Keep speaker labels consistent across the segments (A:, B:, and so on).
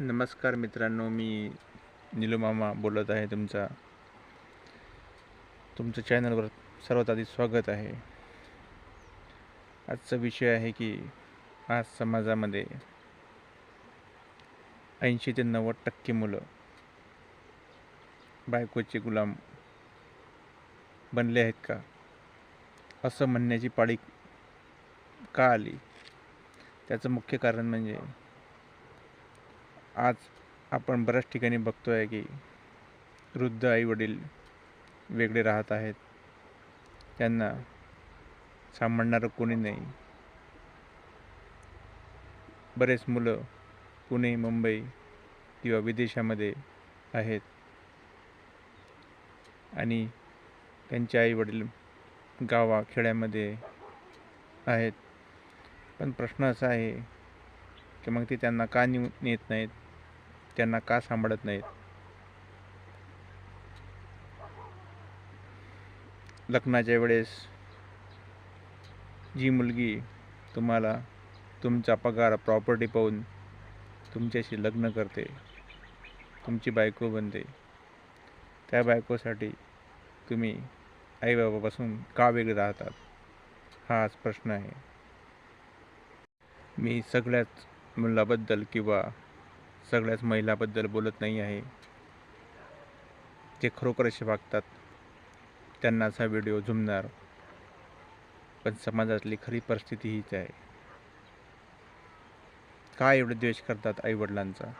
A: नमस्कार मित्रांनो मी निलुमामा बोलत आहे तुमचा. तुमचं चॅनलवर सर्वात आधी स्वागत आहे. आजचा विषय आहे की आज समाजामध्ये ऐंशी ते नव्वद टक्के मुलं बायकोचे गुलाम बनले आहेत का? असं म्हणण्याची पाळी का आली? त्याचं मुख्य कारण म्हणजे आज आपण बऱ्याच ठिकाणी बघतो आहे की वृद्ध आईवडील वेगळे राहत आहेत. त्यांना सांभाळणारं कोणी नाही. बरेच मुलं पुणे मुंबई किंवा विदेशामध्ये आहेत. आणि त्यांचे आईवडील गावा खेड्यामध्ये आहेत. पण प्रश्न असा आहे की मग ते त्यांना का नेऊ नेत नाहीत? त्यांना का सांभाळत नाहीत? लग्नाच्या वेळेस जी मुलगी तुम्हाला तुमचा पगार प्रॉपर्टी पाहून तुमच्याशी लग्न करते तुमची बायको बनते त्या बायकोसाठी तुम्ही आईबाबापासून का वेगळे राहतात? हाच प्रश्न आहे. मी सगळ्याच मुलाबद्दल किंवा सगळ्याच महिलाबद्दल बोलत नाही आहे. जे खरोखर असे वागतात. त्यांनाच हा व्हिडिओ झुमणार. पण समाजातली खरी परिस्थिती हीच आहे. का एवढे द्वेष करतात आईवडिलांचा?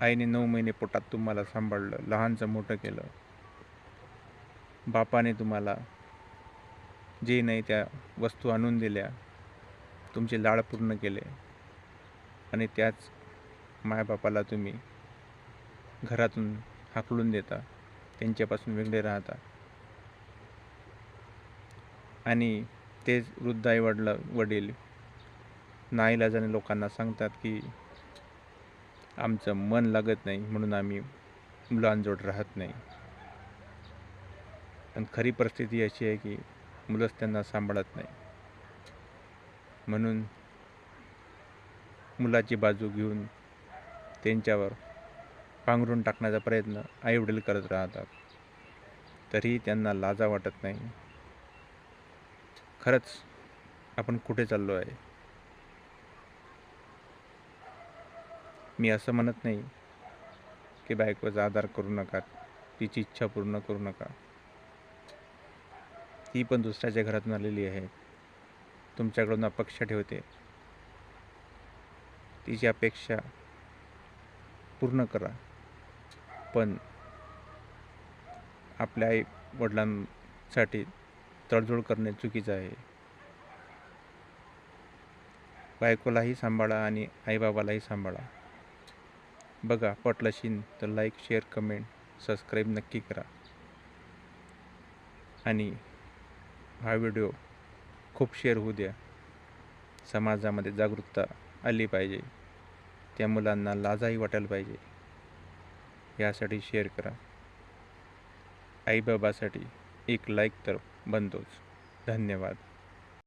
A: आईने नऊ महिने पोटात तुम्हाला सांभाळलं लहानचं मोठं केलं. बापाने तुम्हाला जे नाही त्या वस्तू आणून दिल्या तुमचे लाड पूर्ण केले. आणि त्याच मायबापाला तुम्ही घरातून हाकलून देता त्यांच्यापासून वेगळे राहता. आणि तेच वृद्ध आई वडला वडील नाईलाजाने लोकांना सांगतात की आमचं मन लागत नाही म्हणून आम्ही मुलांजवळ राहत नाही. पण खरी परिस्थिती अशी आहे की मुलंच त्यांना सांभाळत नाही. म्हणून मुलाची बाजू घेऊन त्यांच्यावर पांघरून टाकण्याचा प्रयत्न आईवडील करत राहतात. तरीही त्यांना लाजा वाटत नाही. खरंच आपण कुठे चाललो आहे? मी असं म्हणत नाही की बायकोचा आधार करू नका तिची इच्छा पूर्ण करू नका. ती पण दुसऱ्याच्या घरातून आलेली आहे. तुमच्याकडून अपेक्षा ठेवते. तिची अपेक्षा पूर्ण करा. पण आपल्या आई वडिलांसाठी तडजोड करणे चुकीचं आहे. बायकोलाही सांभाळा आणि आईबाबालाही सांभाळा. बघा पटलशीन तर लाईक शेअर कमेंट सबस्क्राईब नक्की करा. आणि हा व्हिडिओ खूप शेअर होऊ द्या. समाजामध्ये जागरूकता आली पाहिजे. त्या मुलांना लाजाही वाटायला पाहिजे. यासाठी शेअर करा. आईबाबासाठी एक लाईक तर बनतोच. धन्यवाद.